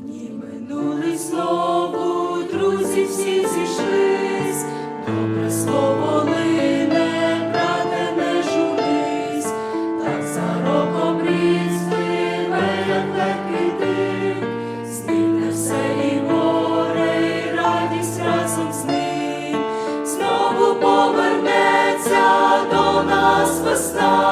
Дні минули знову, друзі всі зійшлись, добре слово лине, брате, не журись, так за роком різьме, як все і горе, радість разом з ним, знову повернеться до нас весна.